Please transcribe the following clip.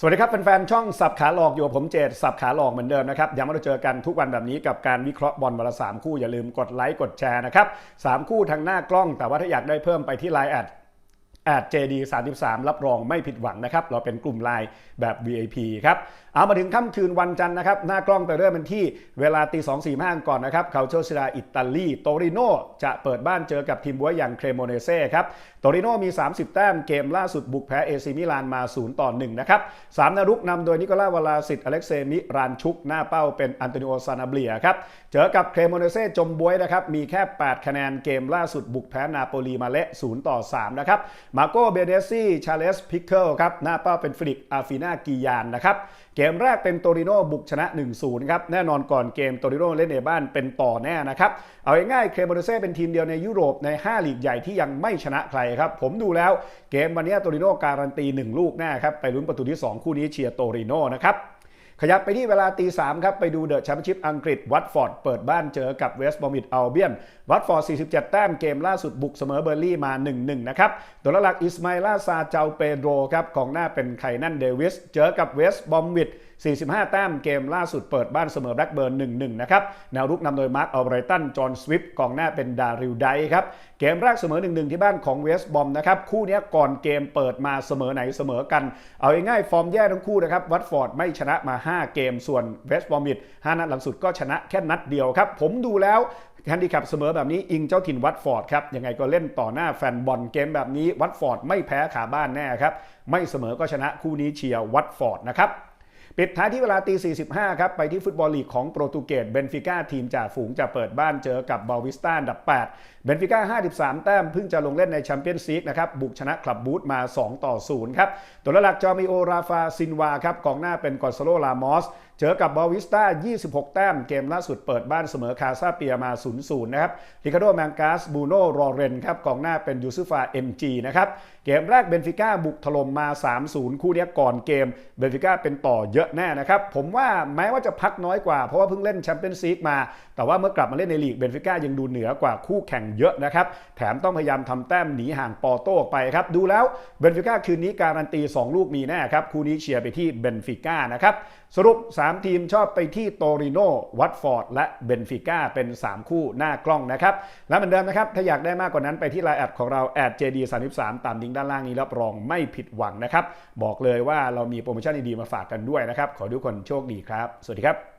สวัสดีครับแฟนๆช่องสับขาหลอกอยู่กับผมเจตสับขาหลอกเหมือนเดิมนะครับย้ำว่าเราเจอกันทุกวันแบบนี้กับการวิเคราะห์บอลวันละสามคู่อย่าลืมกดไลค์กดแชร์นะครับสามคู่ทางหน้ากล้อง แต่ว่าถ้าอยากได้เพิ่มไปที่ไลน์แอด แอด JD 33 รับรองไม่ผิดหวังนะครับ เราเป็นกลุ่มไลน์แบบ VIP ครับ เอามาถึงค่ำคืนวันจันทร์นะครับ หน้ากล้องไปเริ่มเป็นที่เวลาตี2 4 5ก่อนนะครับเขาเชลซิลาอิตาลี โตริโนจะเปิดบ้านเจอกับทีมบัวอย่างเครโมเนเซ่ครับ โตริโนมี 30 แต้มเกมล่าสุดบุกแพ้เอซิมิลานมา 0 ต่อ 1 นะครับสามนารุกนำโดยนิโคล่าวลาสิตอเล็กเซมิรานชุก หน้าเป้าเป็นอันโตนิโอซานาเบียครับ เจอกับเครโมเนเซ่จมบวยนะครับ มีแค่ 8 คะแนนเกมล่าสุดบุกแพ้นาโปลีมาเละ 0 ต่อ 3 นะครับมาโกเบเดซี่ชาเลสพิกเกิลครับหน้าเป้าเป็นฟริกอาฟินากิยานนะครับเกมแรกเป็นโตริโนบุกชนะ 1-0 ครับ แน่นอนก่อนเกมโตริโนเล่นในบ้านเป็นต่อแน่นะครับ เอาง่ายๆเครโมเนเซ่เป็นทีมเดียวในยุโรปใน 5 ลีกใหญ่ที่ยังไม่ชนะใครครับ ผมดูแล้วเกมวันนี้โตริโนการันตี 1 ลูกแน่ครับ ไปลุ้นประตูที่ 2 คู่นี้เชียร์โตริโนนะครับ ขยับไปที่เวลาตีสามครับ ไปดูเดอะแชมเปี้ยนชิพอังกฤษวัตฟอร์ดเปิดบ้านเจอกับเวสต์บอมิดอัลเบียนวัตฟอร์ด 47 แต้มเกมล่าสุดบุกเสมอเบอร์ลี่มา 1-1 นะครับตัวหลักอิสมาอิลาซาเจาเปโดรครับของหน้าเป็นไคนันเดวิส เจอกับเวสต์บอมวิด45 แต้มเกมล่าสุดเปิดบ้านเสมอแบล็กเบิร์น 1-1 นะครับ แนวรุกนำโดยมาร์คอัลไบรตัน จอห์นสวิฟต์กองหน้าเป็นดาริลไดครับ เกมแรกเสมอ 1-1 ที่บ้านของเวสต์บอมนะครับ คู่นี้ก่อนเกมเปิดมาเสมอไหนเสมอกัน เอาง่ายๆฟอร์มแย่ทั้งคู่นะครับ วัตฟอร์ดไม่ชนะมา5 เกมส่วนเวสต์บอมิด5นัดหลังสุดก็ชนะแค่นัดเดียวครับ ผมดูแล้วแฮนดิแคปเสมอแบบนี้อิงเจ้าถิ่นวัตฟอร์ดครับยังไงก็เล่นต่อหน้าแฟนบอลเกมแบบนี้วัตฟอร์ดไม่แพ้ขาบ้านแน่ครับไม่เสมอก็ชนะคู่นี้เชียร์วัตฟอร์ดนะครับ ปิดท้ายที่เวลาตี 45 ครับ ไปที่ฟุตบอลลีกของโปรตุเกสเบนฟิก้าทีมจ่าฝูงจะเปิดบ้านเจอกับบาวิสตาอันดับ 8 เบนฟิก้า 53 แต้มเพิ่งจะลงเล่นในแชมเปี้ยนซีกนะครับ บุกชนะคลับบูธมา 2 ต่อ 0 ครับ ตัวหลักจอมิโอราฟาซินวาครับกองหน้าเป็นกอนซาโลลามอส เจอกับบาวิสตา26 แต้ม เกมล่าสุดเปิดบ้านเสมอคาซาเปียมา 0-0 นะครับริคาโดแมงกาสบูโนรอเรนครับกองหน้าเป็นยูซุฟาเอ็มจีนะครับ เกมแรกเบนฟิก้าบุกถล่มมา 3-0 คู่นี้ก่อนเกม เบนฟิก้าเป็นต่อเยอะแน่นะครับ ผมว่าแม้ว่าจะพักน้อยกว่า เพราะว่าเพิ่งเล่นแชมเปี้ยนซีกมา แต่ว่าเมื่อกลับมาเล่นในลีกเบนฟิก้ายังดูเหนือกว่าคู่แข่งเยอะนะครับ แถมต้องพยายามทำแต้มหนีห่างปอโต้ออกไปครับ ดูแล้วเบนฟิก้าคืนนี้การันตี 2 ลูกมีแน่ครับ คู่นี้เชียร์ไปที่เบนฟิก้านะครับ สรุป3ทีมชอบไปที่โตริโนวัตฟอร์ด และเบนฟิก้าเป็น 3 คู่หน้ากล้องนะครับ และเหมือนเดิมนะครับ ถ้าอยากได้มากกว่านั้นไปที่ไลน์แอดของเราแอด JD33 ตามลิงก์ด้านล่างนี้รับรองไม่ผิดหวังนะครับ บอกเลยว่าเรามีโปรโมชั่นดีๆมาฝากกันด้วยนะครับ ขอให้ทุกคนโชคดีครับ สวัสดีครับ